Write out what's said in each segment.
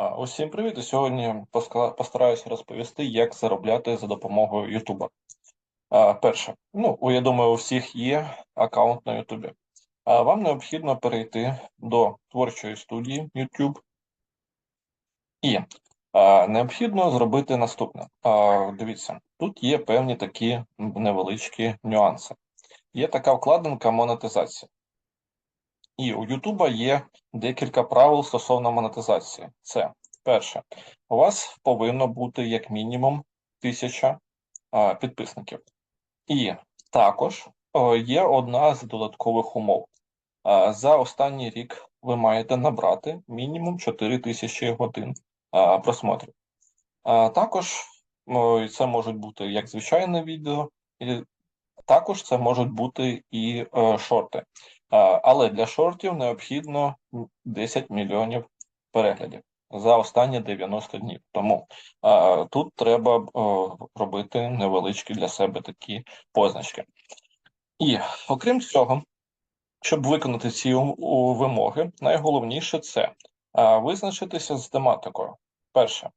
Усім привіт! Сьогодні постараюся розповісти, як заробляти за допомогою Ютуба. Перше, ну, я думаю, у всіх є аккаунт на Ютубі. Вам необхідно перейти до творчої студії YouTube і необхідно зробити наступне. Дивіться, тут є певні такі невеличкі нюанси. Є така вкладинка монетизація. І у Ютуба є декілька правил стосовно монетизації. Це перше, у вас повинно бути як мінімум тисяча підписників. І також о, є одна з додаткових умов. А, за останній рік ви маєте набрати мінімум 4 тисячі годин а, просмотрів. Також це можуть бути як звичайне відео, також це можуть бути і е, шорти. А, Але для шортів необхідно 10 мільйонів переглядів за останні 90 днів. Тому а, тут треба о, робити невеличкі для себе такі позначки. І окрім цього, щоб виконати ці вимоги, найголовніше це а, визначитися з тематикою. Перше,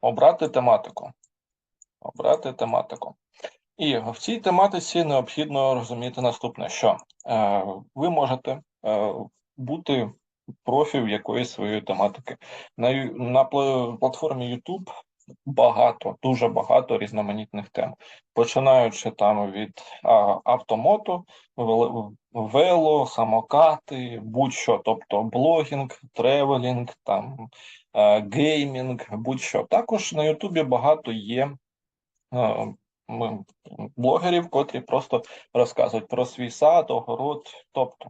обрати тематику. Обрати тематику. І в цій тематиці необхідно розуміти наступне, що е, ви можете е, бути профі в якоїсь своєї тематики. На, на платформі YouTube багато, дуже багато різноманітних тем, починаючи там від а, автомото, вело, самокати, будь-що, тобто блогінг, тревелінг, там е, геймінг, будь-що. Також на Ютубі багато є. е, блогерів, котрі просто розказують про свій сад, огород, тобто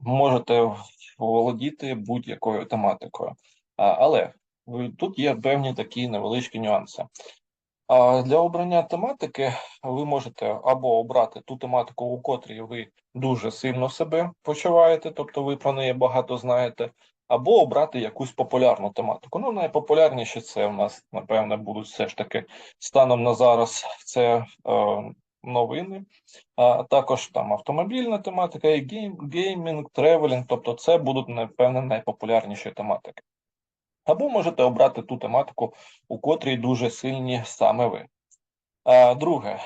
можете володіти будь-якою тематикою. Але тут є певні такі невеличкі нюанси. Для обрання тематики ви можете або обрати ту тематику, у котрій ви дуже сильно себе почуваєте, тобто ви про неї багато знаєте, або обрати якусь популярну тематику. Ну, найпопулярніші це в нас, напевне, будуть все ж таки станом на зараз це е, новини, а також там автомобільна тематика, і гейм, геймінг, тревелінг, тобто це будуть, напевне, найпопулярніші тематики. Або можете обрати ту тематику, у котрій дуже сильні саме ви. А, друге,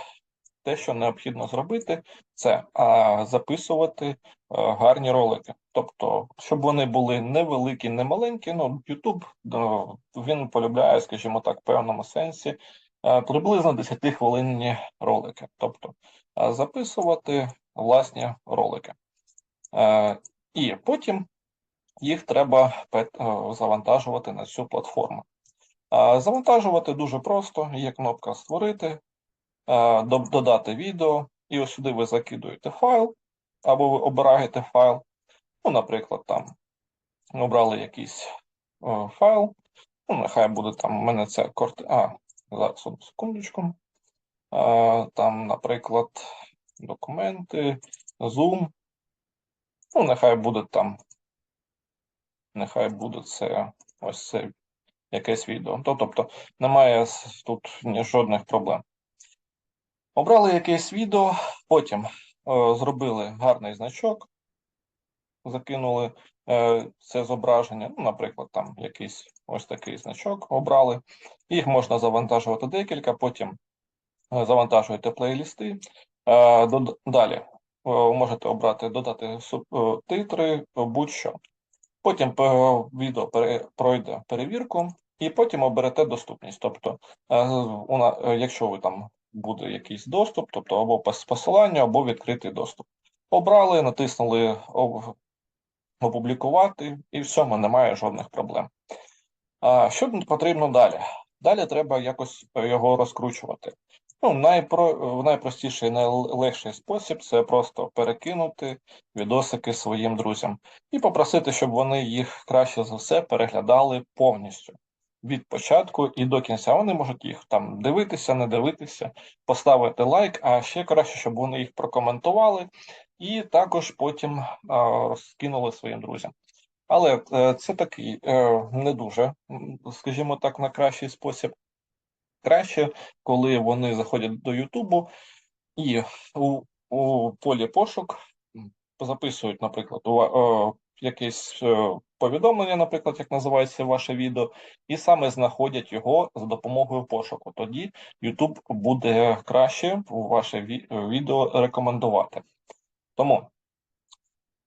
те, що необхідно зробити, це а, записувати е, гарні ролики. Тобто, щоб вони були невеликі, не маленькі. Ну, YouTube він полюбляє, скажімо так, в певному сенсі е, приблизно 10 хвилинні ролики. Тобто е, записувати власні ролики. Е, І потім їх треба завантажувати на цю платформу. А Завантажувати дуже просто. Є кнопка Створити, додати відео, і ось сюди ви закидуєте файл, або ви обираєте файл. Ну, наприклад, там обрали якийсь е, файл. Ну, нехай буде там у мене це корт. А, зараз секундочку. Е, Там, наприклад, документи, Zoom. Ну, нехай буде там. Нехай буде це ось це якесь відео. То, тобто немає тут жодних проблем. Обрали якесь відео, потім е, зробили гарний значок, закинули е, це зображення, ну, наприклад, там якийсь ось такий значок обрали. Їх можна завантажувати декілька, потім е, завантажуєте плейлісти. Е, дод- далі е, можете обрати додати суб- е, будь-що. Потім е, відео пере- пройде перевірку, і потім оберете доступність. Тобто, якщо ви там буде якийсь доступ, тобто або посилання, або відкритий доступ. Обрали, натиснули опублікувати, і в цьому немає жодних проблем. А що потрібно далі? Далі треба якось його розкручувати. Ну, найпро... найпростіший і найлегший спосіб це просто перекинути відосики своїм друзям і попросити, щоб вони їх краще за все переглядали повністю від початку і до кінця. Вони можуть їх там дивитися, не дивитися, поставити лайк, а ще краще, щоб вони їх прокоментували і також потім розкинули своїм друзям. Але е, це такий е, не дуже, скажімо так, на кращий спосіб. Краще, коли вони заходять до Ютубу і у, у полі пошук записують, наприклад, е, якесь е, повідомлення, наприклад, як називається ваше відео, і саме знаходять його за допомогою пошуку. Тоді YouTube буде краще ваше відео рекомендувати. Тому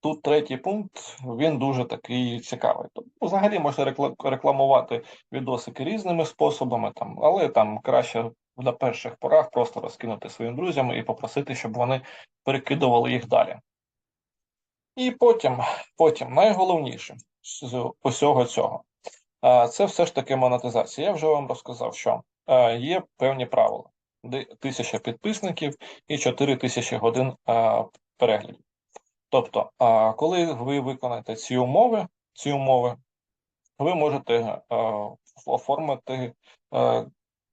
тут третій пункт, він дуже такий цікавий. Тобто, взагалі можна рекламувати відосики різними способами, там, але там краще на перших порах просто розкинути своїм друзям і попросити, щоб вони перекидували їх далі. І потім, потім найголовніше з усього цього, це все ж таки монетизація. Я вже вам розказав, що є певні правила: тисяча підписників і 4 тисячі годин переглядів. Тобто, коли ви виконаєте ці умови, ці умови, ви можете оформити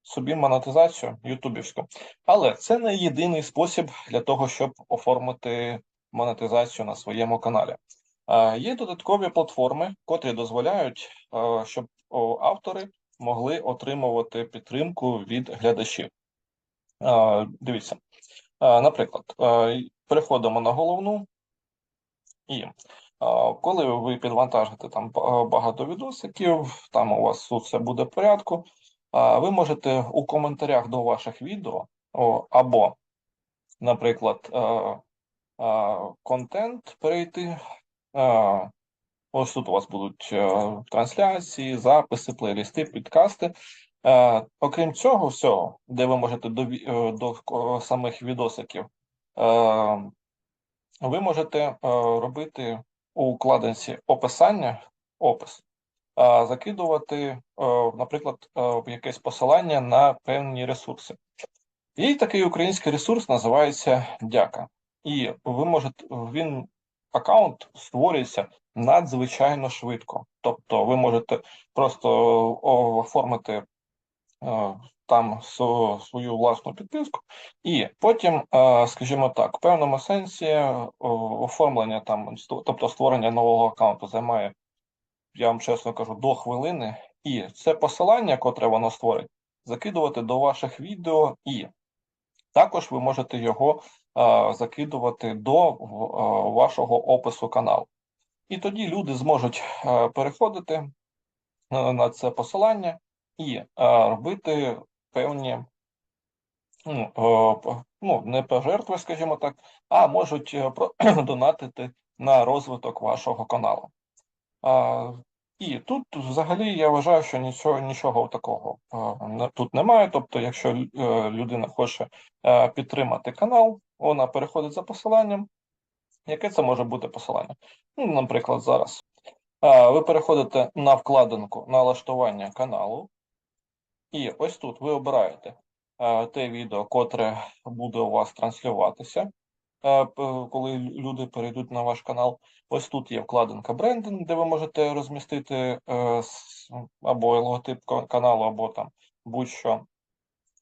собі монетизацію ютубівську. Але це не єдиний спосіб для того, щоб оформити монетизацію на своєму каналі. Е, Є додаткові платформи, котрі дозволяють, е, щоб автори могли отримувати підтримку від глядачів. Е, Дивіться, наприклад, переходимо на головну, і коли ви підвантажите там багато відосиків, там у вас тут все буде в порядку, ви можете у коментарях до ваших відео або, наприклад, контент перейти. Ось тут у вас будуть е, трансляції, записи, плейлісти, підкасти. Е, окрім цього всього, де ви можете до, е, до самих відосиків, ви можете робити у вкладинці описання, опис, закидувати, наприклад, якесь посилання на певні ресурси. Є такий український ресурс, називається Дяка. І ви можете, він аккаунт створюється надзвичайно швидко. Тобто ви можете просто оформити е, там свою власну підписку, і потім, е, скажімо так, в певному сенсі е, оформлення там, тобто створення нового аккаунту займає, я вам чесно кажу, до хвилини. І це посилання, котре воно створить, закидувати до ваших відео, і також ви можете його е, закидувати до в- е, вашого опису каналу. І тоді люди зможуть е, переходити е, на це посилання і е, робити певні ну, е, ну, не пожертви, скажімо так, а можуть про- донатити на розвиток вашого каналу. А, і тут взагалі я вважаю, що нічого, нічого такого е, тут немає. Тобто, якщо е, людина хоче е, підтримати канал, вона переходить за посиланням. Яке це може бути посилання? Ну, наприклад, зараз ви переходите на вкладинку налаштування каналу, і ось тут ви обираєте те відео, котре буде у вас транслюватися, коли люди перейдуть на ваш канал. Ось тут є вкладинка брендинг, де ви можете розмістити е, або логотип каналу, або там будь-що.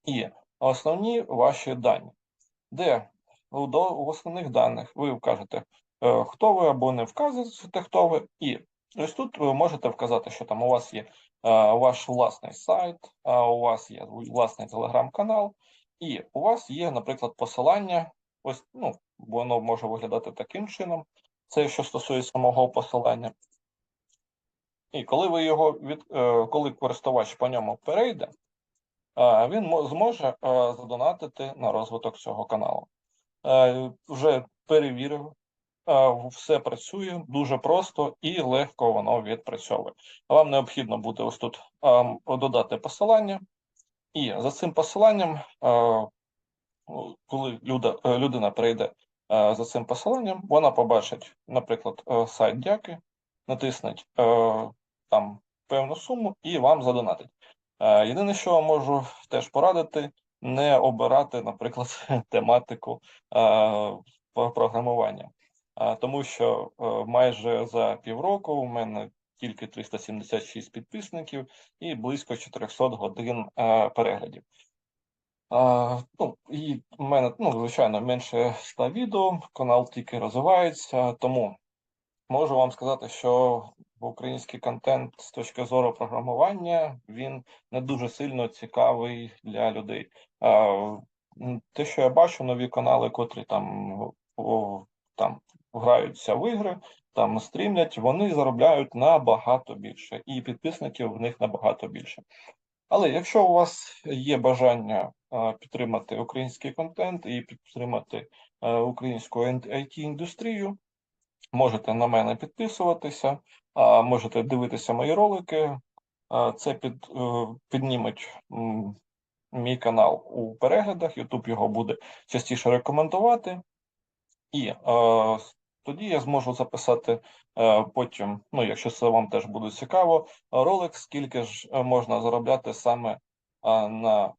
І основні ваші дані, де до основних даних ви вкажете, е, хто ви або не вказуєте, хто ви, і ось тут ви можете вказати, що там у вас є е, ваш власний сайт, а у вас є власний телеграм-канал, і у вас є, наприклад, посилання. Ось ну, воно може виглядати таким чином. Це що стосується самого посилання. І коли ви його від е, коли користувач по ньому перейде, е, він зможе е, задонатити на розвиток цього каналу. Вже перевірив, все працює дуже просто і легко воно відпрацьовує. Вам необхідно буде ось тут додати посилання, і за цим посиланням, коли людина перейде за цим посиланням, вона побачить, наприклад, е, сайт дяки, натиснуть е, там певну суму і вам задонатить. Е, Єдине, що можу теж порадити, не обирати, наприклад, тематику е, програмування. Е, Тому що е, майже за півроку у мене тільки 376 підписників і близько 400 годин е, переглядів. Ну, і в мене, ну, звичайно, менше 100 відео, канал тільки розвивається, тому можу вам сказати, що український контент з точки зору програмування він не дуже сильно цікавий для людей. Те, що я бачу, нові канали, котрі там, о, там граються в ігри, там стрімлять, вони заробляють набагато більше, і підписників в них набагато більше. Але якщо у вас є бажання підтримати український контент і підтримати українську it індустрію, можете на мене підписуватися, можете дивитися мої ролики. Це під, е, підніметь мій канал у переглядах, YouTube його буде частіше рекомендувати, і е, тоді я зможу записати е, потім, ну якщо це вам теж буде цікаво, ролик, скільки ж е, можна заробляти саме е, на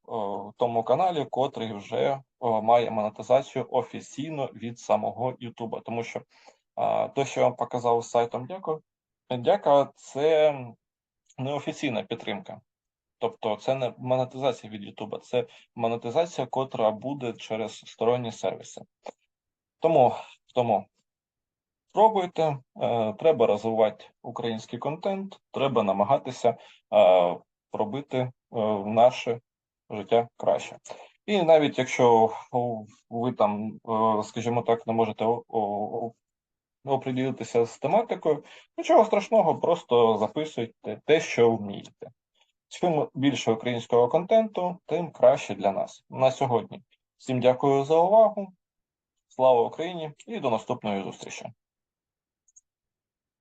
тому каналі, котрий вже має монетизацію офіційно від самого YouTube. Тому що те, що я вам показав з сайтом Дяко, Дяка, це неофіційна підтримка. Тобто це не монетизація від Ютуба, це монетизація, котра буде через сторонні сервіси. Тому, тому пробуйте, е, треба розвивати український контент, треба намагатися е, робити е, наше життя краще. І навіть якщо ви там, скажімо так, не можете оприділитися з тематикою, нічого страшного, просто записуйте те, що вмієте. Чим більше українського контенту, тим краще для нас на сьогодні. Всім дякую за увагу. Слава Україні і до наступної зустрічі!